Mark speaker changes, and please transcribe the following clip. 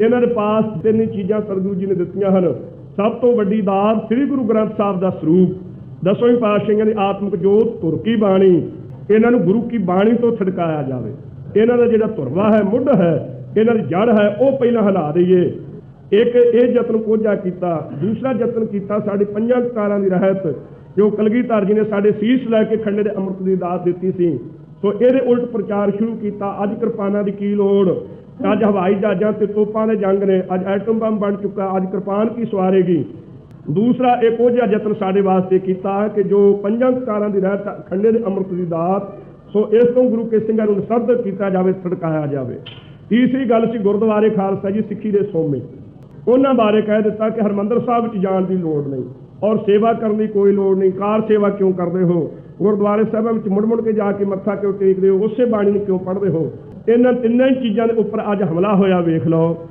Speaker 1: ਇਹਨਾਂ ਦੇ ਪਾਸ ਤਿੰਨ ਚੀਜ਼ਾਂ ਸਤਿਗੁਰੂ ਜੀ ਨੇ ਦਿੱਤੀਆਂ ਹਨ। ਸਭ ਤੋਂ ਵੱਡੀ ਦਾਤ ਸ੍ਰੀ ਗੁਰੂ ਗ੍ਰੰਥ ਸਾਹਿਬ ਦਾ ਸਰੂਪ। ਦਸਵੇਂ ਪਾਤਸ਼ਾਹੀਆਂ ਦੀ ਆਤਮਿਕ ਜੋਤ ਧੁਰ ਕੀ ਬਾਣੀ? ਇਹਨਾਂ ਨੂੰ ਗੁਰੂ ਕੀ ਬਾਣੀ ਤੋਂ ਛਡਕਾਇਆ ਜਾਵੇ। ਇਹਨਾਂ ਦਾ ਜਿਹੜਾ ਧੁਰਵਾ ਹੈ, ਮੁੱਢ ਹੈ, ਇਹਨਾਂ ਦੀ ਜੜ ਹੈ, ਉਹ ਪਹਿਲਾਂ ਹਿਲਾ ਦਈਏ। ਇੱਕ ਇਹ ਯਤਨ ਕੋਝਾ ਕੀਤਾ, ਦੂਸਰਾ ਯਤਨ ਕੀਤਾ ਸਾਡੇ ਪੰਜਾਂ ਕਾਰਾਂ ਦੀ ਰਹਿਤ, ਜੋ ਕਲਗੀਧਰ ਜੀ ਨੇ ਸਾਡੇ ਸੀਸ ਲੈ ਕੇ ਖੰਡੇ ਦੇ ਅੰਮ੍ਰਿਤ ਦੀ ਦਾਤ ਦਿੱਤੀ ਸੀ। ਸੋ ਇਹਦੇ ਉਲਟ ਪ੍ਰਚਾਰ ਸ਼ੁਰੂ ਕੀਤਾ। ਅੱਜ ਕਿਰਪਾਨਾਂ ਦੀ ਕੀ ਲੋੜ? ਅੱਜ ਹਵਾਈ ਜਹਾਜ਼ਾਂ ਤੇ ਤੋਪਾਂ ਦੇ ਜੰਗ ਨੇ ਅੱਜ ਐਟਮ ਬੰਬ ਬਣ ਚੁੱਕਾ, ਅੱਜ ਕਿਰਪਾਨ ਕੀ ਸਵਾਰੇਗੀ? ਦੂਸਰਾ ਇੱਕ ਉਹ ਜਿਹਾ ਯਤਨ ਸਾਡੇ ਵਾਸਤੇ ਕੀਤਾ ਕਿ ਜੋ ਪੰਜਾਂ ਕਾਰਾਂ ਦੀ ਰਹਿਤ ਖੰਡੇ ਦੇ ਅੰਮ੍ਰਿਤ ਦੀ ਦਾਤ, ਸੋ ਇਸ ਤੋਂ ਗੁਰੂ ਕੇ ਸਿੰਘਾਂ ਨੂੰ ਨਿਸਰਦ ਕੀਤਾ ਜਾਵੇ ਛਡਕਾਇਆ ਜਾਵੇ। ਤੀਸਰੀ ਗੱਲ ਸੀ ਗੁਰਦੁਆਰੇ ਖਾਲਸਾ ਜੀ, ਸਿੱਖੀ ਦੇ ਸੋਮੇ। ਉਹਨਾਂ ਬਾਰੇ ਕਹਿ ਦਿੱਤਾ ਕਿ ਹਰਮੰਦਰ ਸਾਹਿਬ ਵਿੱਚ ਜਾਣ ਦੀ ਲੋੜ ਨਹੀਂ ਔਰ ਸੇਵਾ ਕਰਨ ਦੀ ਕੋਈ ਲੋੜ ਨਹੀਂ। ਕਾਰ ਸੇਵਾ ਕਿਉਂ ਕਰਦੇ ਹੋ? ਗੁਰਦੁਆਰੇ ਸਾਹਿਬਾਂ ਵਿੱਚ ਮੁੜ ਮੁੜ ਕੇ ਜਾ ਕੇ ਮੱਥਾ ਕਿਉਂ ਟੇਕਦੇ ਹੋ? ਉਸੇ ਬਾਣੀ ਨੂੰ ਕਿਉਂ ਪੜ੍ਹਦੇ ਹੋ? ਇਹਨਾਂ ਤਿੰਨਾਂ ਹੀ ਚੀਜ਼ਾਂ ਦੇ ਉੱਪਰ ਅੱਜ ਹਮਲਾ ਹੋਇਆ ਵੇਖ ਲਓ।